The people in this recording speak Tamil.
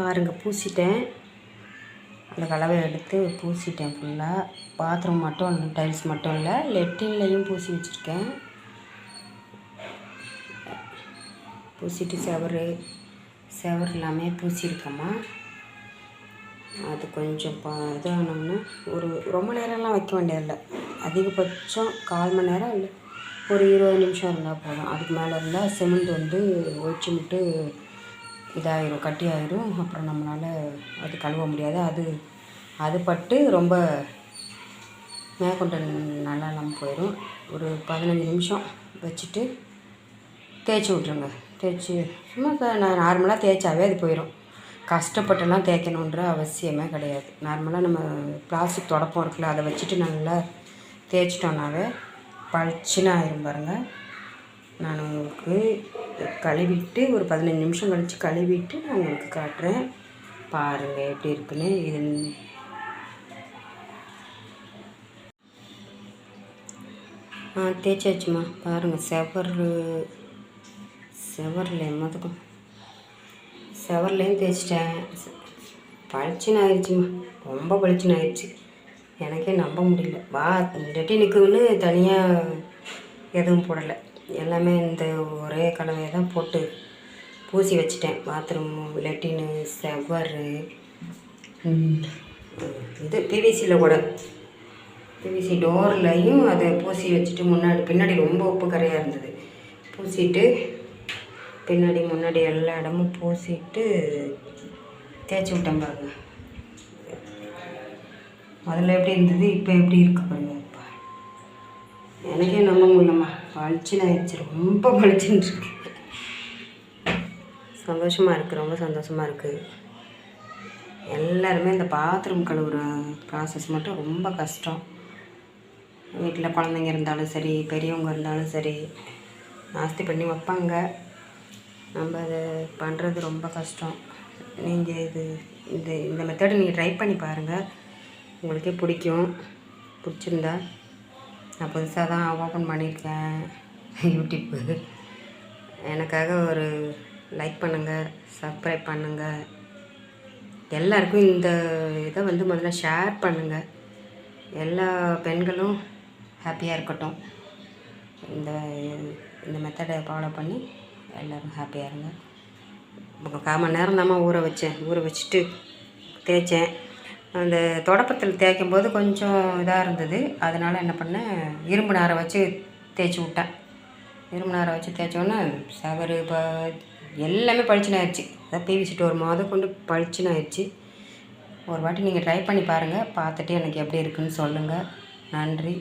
பாருங்கள் பூசிட்டேன். அந்த கலவை எடுத்து பூசிட்டேன் ஃபுல்லாக பாத்ரூம் மட்டும் டைல்ஸ் மட்டும் இல்லை லெட்டின்லேயும் பூசி வச்சுருக்கேன். பூசிட்டு செவரு செவரு எல்லாமே பூசியிருக்கேம்மா. அது கொஞ்சம் பா இதானோம்னா ஒரு ரொம்ப நேரம்லாம் வைக்க வேண்டியதில்லை. அதிகபட்சம் கால் மணி நேரம் இல்லை ஒரு இருபது நிமிஷம் இருந்தால் போதும். அதுக்கு மேலே இருந்தால் சிமெண்ட் வந்து ஒழிச்சு விட்டு இதாயிரும் கட்டி ஆயிரும் அப்புறம் நம்மளால் அது கழுவ முடியாது. அது அது பட்டு ரொம்ப மேற்கொண்ட நல்லா இல்லாமல் போயிடும் ஒரு பதினஞ்சு நிமிஷம் வச்சுட்டு தேய்ச்சி விட்ருங்க தேய்ச்சி சும்மா நான் நார்மலாக தேய்ச்சாவே அது போயிடும் கஷ்டப்பட்டுலாம் தேய்க்கணுன்ற அவசியமே கிடையாது. நார்மலாக நம்ம பிளாஸ்டிக் தொடப்பம் இருக்குல்ல அதை வச்சுட்டு நல்லா தேய்ச்சிட்டோன்னாவே பளிச்சுன்னு ஆயிரும் பாருங்கள் நான் உங்களுக்கு கழுவிட்டு ஒரு பதினஞ்சு நிமிஷம் கழித்து கழுவிட்டு நான் உங்களுக்கு காட்டுறேன். பாருங்கள் எப்படி இருக்குன்னு. இது ஆ தேய்ச்சாச்சுமா. பாருங்கள் செவரு செவரில் மொதக்கும் செவர்லேயும் தேய்ச்சிட்டேன். பளிச்சுன்னு ஆயிடுச்சுமா ரொம்ப பளிச்சுன்னு ஆயிடுச்சு எனக்கே நம்ப முடியல. வா லெட்டினுக்குன்னு தனியாக எதுவும் போடலை. எல்லாமே இந்த ஒரே கலவையை தான் போட்டு பூசி வச்சிட்டேன். பாத்ரூம் லெட்டினு செவரு இது பிவிசியில் கூட. பிவிசி டோர்லையும் அதை பூசி வச்சுட்டு முன்னாடி பின்னாடி ரொம்ப உப்பு கரையாக இருந்தது. பூசிட்டு பின்னாடி முன்னாடி எல்லா இடமும் பூசிட்டு தேய்ச்சி விட்டேன் பாருங்க. முதல்ல எப்படி இருந்தது இப்போ எப்படி இருக்கு பாருங்க. எனக்கே நம்ப முடியலம்மா. பளிச்சுன்னு ஆயிடுச்சு. ரொம்ப பளிச்சுன்னு இருக்கு. சந்தோஷமாக இருக்குது ரொம்ப சந்தோஷமாக இருக்குது எல்லாருமே இந்த பாத்ரூம் கழுவுற ப்ராசஸ் மட்டும் ரொம்ப கஷ்டம். வீட்டில் குழந்தைங்க இருந்தாலும் சரி பெரியவங்க இருந்தாலும் சரி நாஸ்தி பண்ணி வைப்பாங்க. நம்ம அதை பண்ணுறது ரொம்ப கஷ்டம். நீங்கள் இது இந்த இந்த மெத்தடை நீங்கள் ட்ரை பண்ணி பாருங்கள் உங்களுக்கே பிடிக்கும். பிடிச்சிருந்தா நான் புதுசாக தான் ஓப்பன் பண்ணியிருக்கேன் யூடியூப்பு. எனக்காக ஒரு லைக் பண்ணுங்கள் சப்ஸ்கிரைப் பண்ணுங்கள் எல்லாருக்கும் இந்த இதை வந்து முதல்ல ஷேர் பண்ணுங்கள் எல்லா பெண்களும் ஹாப்பியாக இருக்கட்டும். இந்த இந்த மெத்தடை ஃபாலோ பண்ணி எல்லோரும் ஹாப்பியாக இருங்க. ஒரு கால் மணி நேரம் தாம்மா ஊற வச்சேன். ஊற வச்சுட்டு தேய்ச்சேன். அந்த தொடப்பத்தில் தேய்க்கும் போது கொஞ்சம் இதாக இருந்தது. அதனால் என்ன பண்ணேன் இரும்பு நாரை வச்சு தேய்ச்சி விட்டேன். இரும்பு நாரை வச்சு தேய்ச்சோன்னே சவரு இப்போ எல்லாமே பளிச்சுன்னு ஆயிடுச்சு அதான் பிவிசி டோர் முத கொண்டு பளிச்சுன்னு ஒரு வாட்டி நீங்கள் ட்ரை பண்ணி பாருங்கள் பார்த்துட்டு எனக்கு எப்படி இருக்குன்னு சொல்லுங்கள் நன்றி.